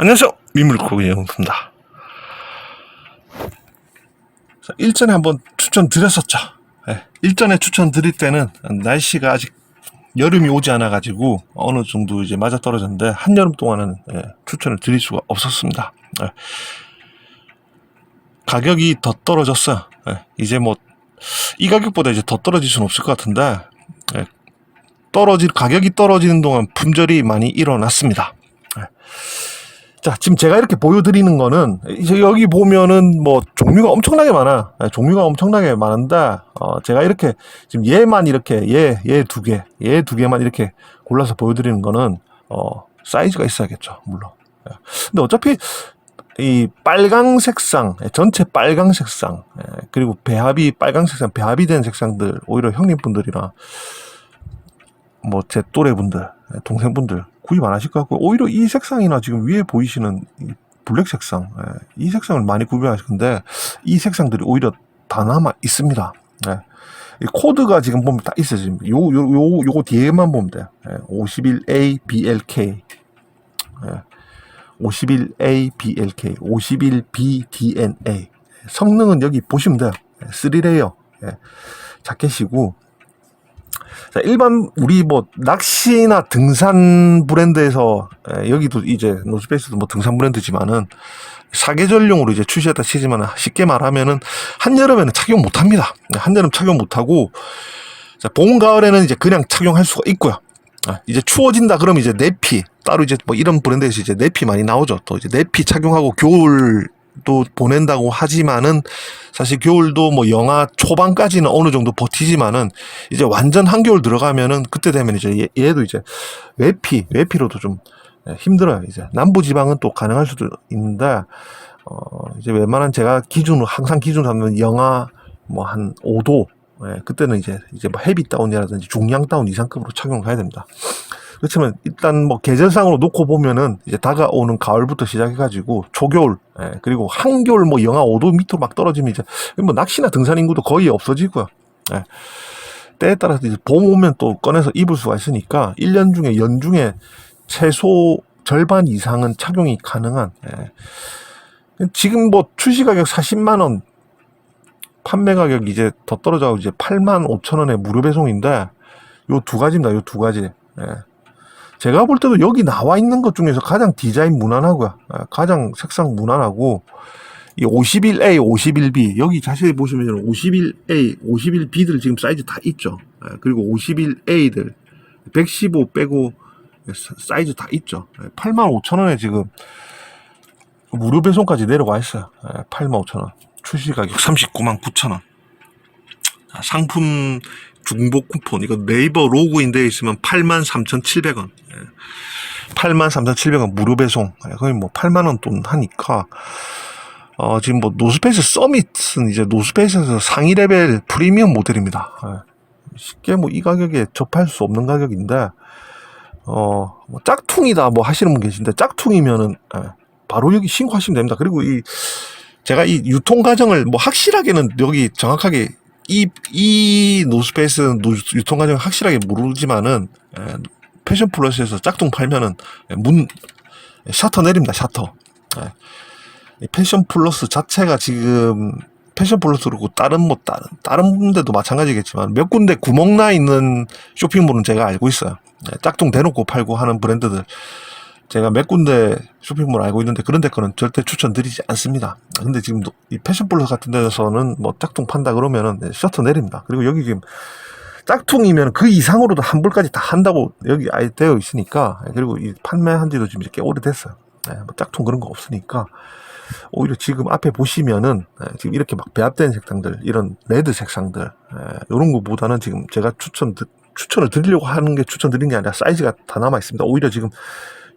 안녕하세요. 미물고기 영입니다. 일전에 한번 추천드렸었죠. 예, 일전에 추천드릴 때는 날씨가 아직 여름이 오지 않아가지고 어느 정도 이제 맞아 떨어졌는데 한여름 동안은 예, 추천을 드릴 수가 없었습니다. 예. 가격이 더 떨어졌어요. 예, 이제 뭐 이 가격보다 이제 더 떨어질 수는 없을 것 같은데 예, 떨어질 가격이 떨어지는 동안 품절이 많이 일어났습니다. 예. 자, 지금 제가 이렇게 보여드리는 거는, 이제 여기 보면은 뭐 종류가 엄청나게 많아. 요 종류가 엄청나게 많은데, 어, 제가 이렇게, 지금 얘만 이렇게, 얘, 얘 두 개, 얘 두 개만 이렇게 골라서 보여드리는 거는, 어, 사이즈가 있어야겠죠, 물론. 예. 근데 어차피, 이 빨강 색상, 예, 전체 빨강 색상, 예, 그리고 배합이 빨강 색상, 배합이 된 색상들, 오히려 형님분들이나, 뭐 제 또래분들, 예, 동생분들 구입 안 하실 것 같고 오히려 이 색상이나 지금 위에 보이시는 이 블랙 색상, 예, 이 색상을 많이 구입하실 건데 이 색상들이 오히려 다 남아 있습니다. 예. 이 코드가 지금 보면 다 있어요. 지금 요, 요, 요, 요거 뒤에만 보면 돼요. 예, 51A, BLK. 예. 51A, BLK. 51B, DNA. 성능은 여기 보시면 돼요. 3레이어. 예. 자켓이고, 자, 일반 우리 뭐 낚시나 등산 브랜드에서 에, 여기도 이제 노스페이스도 뭐 등산 브랜드지만은 사계절용으로 이제 출시했다 치지만 쉽게 말하면은 한여름에는 착용 못 합니다. 한여름 착용 못 하고 자, 봄 가을에는 이제 그냥 착용할 수가 있고요. 아, 이제 추워진다 그러면 이제 내피 따로 이제 뭐 이런 브랜드에서 이제 내피 많이 나오죠. 또 이제 내피 착용하고 겨울 또 보낸다고 하지만은 사실 겨울도 뭐 영하 초반까지는 어느 정도 버티지만은 이제 완전 한겨울 들어가면은 그때 되면 이제 얘, 얘도 이제 외피 외피로도 좀 예, 힘들어요 이제 남부 지방은 또 가능할 수도 있는데 어 이제 웬만한 제가 기준으로 항상 기준으로 하면 영하 뭐 한 5도 예, 그때는 이제 이제 뭐 헤비 다운이라든지 중량 다운 이상급으로 착용을 해야 됩니다. 그렇지만 일단 뭐 계절상으로 놓고 보면은 이제 다가오는 가을부터 시작해가지고 초겨울 예, 그리고 한겨울 뭐 영하 5도 밑으로 막 떨어지면 이제 뭐 낚시나 등산 인구도 거의 없어지고요. 예. 때에 따라서 이제 봄 오면 또 꺼내서 입을 수가 있으니까 1년 중에 연중에 최소 절반 이상은 착용이 가능한 예. 지금 뭐 출시 가격 40만 원 판매 가격 이제 더 떨어져 이제 8만 5천 원에 무료 배송인데 요 두 가지입니다. 요 두 가지. 예. 제가 볼 때도 여기 나와 있는 것 중에서 가장 디자인 무난하고요. 예, 가장 색상 무난하고 이 51A, 51B 여기 자세히 보시면 51A, 51B들 지금 사이즈 다 있죠. 예, 그리고 51A들 115 빼고 사이즈 다 있죠. 8만 5천 원에 지금 무료 배송까지 내려와 있어요. 8만 5천 원. 출시 가격 39만 9천 원. 자, 상품 중복 쿠폰 이거 네이버 로그인 되어 있으면 83,700원. 83,700원 무료 배송. 예, 거의 뭐 8만 원 돈 하니까 어, 지금 뭐 노스페이스 서밋은 이제 노스페이스에서 상위 레벨 프리미엄 모델입니다. 예. 쉽게 뭐 이 가격에 접할 수 없는 가격인데 어, 뭐 짝퉁이다 뭐 하시는 분 계신데 짝퉁이면은 예, 바로 여기 신고하시면 됩니다. 그리고 이 제가 이 유통 과정을 뭐 확실하게는 여기 정확하게 이, 이 노스페이스 노- 유통 과정을 확실하게 모르지만은 에, 패션 플러스에서 짝퉁 팔면은 에, 문 셔터 내립니다 에. 이 패션 플러스 자체가 지금 패션 플러스 그렇고 다른 뭐 다른 다른 데도 마찬가지겠지만 몇 군데 구멍 나 있는 쇼핑몰은 제가 알고 있어요 에, 짝퉁 대놓고 팔고 하는 브랜드들 제가 몇 군데 쇼핑몰 알고 있는데 그런 데 거는 절대 추천드리지 않습니다. 근데 지금 이 패션 플러스 같은 데서는 뭐 짝퉁 판다 그러면은 네, 셔터 내립니다. 그리고 여기 지금 짝퉁이면 그 이상으로도 환불까지 다 한다고 여기 아예 되어 있으니까 예, 그리고 이 판매한 지도 지금 꽤 오래됐어요. 예, 뭐 짝퉁 그런 거 없으니까 오히려 지금 앞에 보시면은 예, 지금 이렇게 막 배합된 색상들 이런 레드 색상들 이런 거보다는 지금 제가 추천 추천을 드리려고 하는 게 추천드린 게 아니라 사이즈가 다 남아 있습니다. 오히려 지금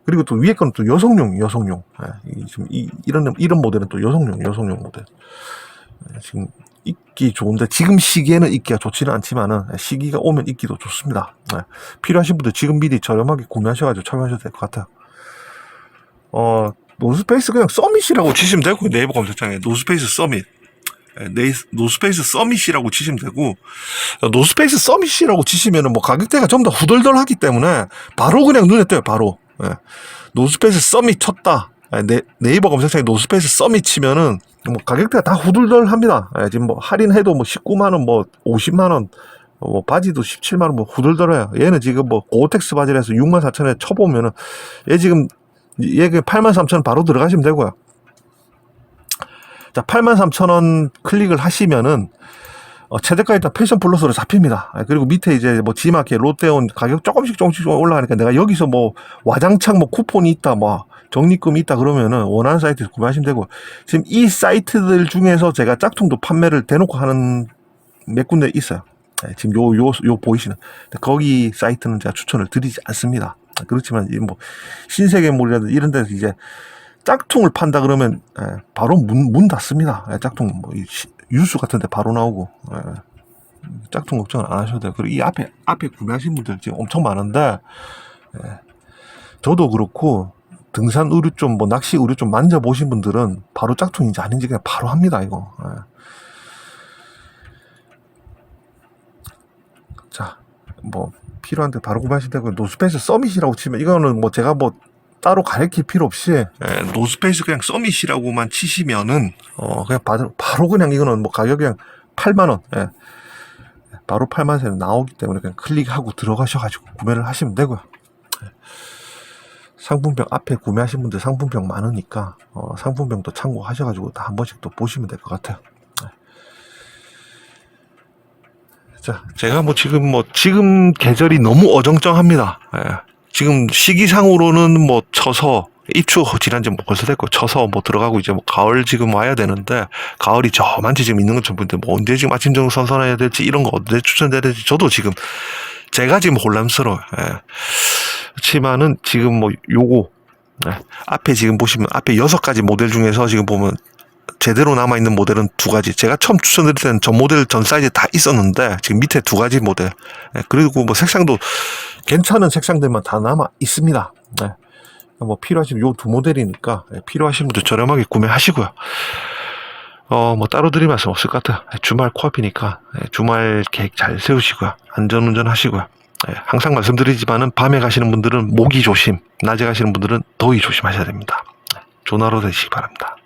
그리고 또 위에 거는 또 여성용, 여성용. 예, 이, 지금 이, 이런, 이런 모델은 또 여성용, 여성용 모델. 예, 지금 입기 좋은데 지금 시기에는 입기가 좋지는 않지만은 예, 시기가 오면 입기도 좋습니다. 예, 필요하신 분들 지금 미리 저렴하게 구매하셔가지고 착용하셔도 될 것 같아요. 어, 노스페이스 그냥 서밋이라고 치시면 되고 네이버 검색창에 노스페이스 서밋. 예, 네이, 노스페이스 서밋이라고 치시면 되고 어, 노스페이스 서밋이라고 치시면은 뭐 가격대가 좀 더 후덜덜하기 때문에 바로 그냥 눈에 띄어요 바로 예. 노스페이스 서밋 쳤다 예, 네, 네이버 검색창에 노스페이스 서밋 치면은 뭐 가격대가 다 후들덜합니다. 예, 지금 뭐 할인해도 뭐 19만 원, 뭐 50만 원, 뭐 바지도 17만 원, 뭐 후들덜해요. 얘는 지금 뭐 고텍스 바지라서 6만 4천 원에 쳐보면은 얘 지금 얘 8만 3천 원 바로 들어가시면 되고요. 자, 8만 3천 원 클릭을 하시면은 어, 최대가 일단 패션 플러스로 잡힙니다. 아, 그리고 밑에 이제 뭐 지마켓, 롯데온 가격 조금씩 조금씩 올라가니까 내가 여기서 뭐 와장창 뭐 쿠폰이 있다, 뭐 적립금이 있다 그러면은 원하는 사이트에서 구매하시면 되고 지금 이 사이트들 중에서 제가 짝퉁도 판매를 대놓고 하는 몇 군데 있어요. 네, 지금 요, 요, 요 보이시는. 거기 사이트는 제가 추천을 드리지 않습니다. 아, 그렇지만 이뭐 신세계몰이라든지 이런 데서 이제 짝퉁을 판다 그러면 예, 바로 문, 문 닫습니다. 예, 짝퉁 뭐이 시- 뉴스 같은 데 바로 나오고 예, 짝퉁 걱정은 안 하셔도 돼요. 그리고 이 앞에 앞에 구매하신 분들 지금 엄청 많은데 예, 저도 그렇고 등산 의류 좀 뭐 낚시 의류 좀 만져보신 분들은 바로 짝퉁인지 아닌지 그냥 바로 합니다 이거. 예. 자, 뭐 필요한데 바로 구매하시면 되고 노스페이스 서밋이라고 치면 이거는 뭐 제가 뭐 따로 가르칠 필요 없이 예, 노스페이스 그냥 서밋이라고만 치시면은 어 그냥 바로, 바로 그냥 이거는 뭐 가격 그냥 8만 원 예. 바로 8만 원에 나오기 때문에 그냥 클릭하고 들어가셔 가지고 구매를 하시면 되고요. 예. 상품병 앞에 구매하신 분들 상품병 많으니까 어, 상품병도 참고하셔가지고 다 한 번씩 또 보시면 될 것 같아요. 자, 제가 뭐 지금 뭐 지금 계절이 너무 어정쩡합니다. 예. 지금 시기상으로는 뭐 쳐서 입추 지난 지뭐 벌써 됐고 쳐서 뭐 들어가고 이제 뭐 가을 지금 와야 되는데 가을이 저만치 지금 있는 것처럼 보이는데 뭐 언제 지금 아침 저녁 선선해야 될지 이런 거 언제 추천돼야 될지 저도 지금 제가 지금 혼란스러워요. 예. 그렇지만은 지금 뭐 요거 예. 앞에 지금 보시면 앞에 여섯 가지 모델 중에서 지금 보면 제대로 남아 있는 모델은 두 가지. 제가 처음 추천드릴 때는 전 모델 전 사이즈 다 있었는데, 지금 밑에 두 가지 모델. 예, 그리고 뭐 색상도 괜찮은 색상들만 다 남아 있습니다. 예. 뭐 필요하시면 요 두 모델이니까, 예, 필요하신 분들 저렴하게 구매하시고요. 어, 뭐 따로 드릴 말씀 없을 것 같아요. 예, 주말 코앞이니까, 예, 주말 계획 잘 세우시고요. 안전운전 하시고요. 예, 항상 말씀드리지만은 밤에 가시는 분들은 모기 조심, 낮에 가시는 분들은 더위 조심하셔야 됩니다. 예, 좋은 하루 되시기 바랍니다.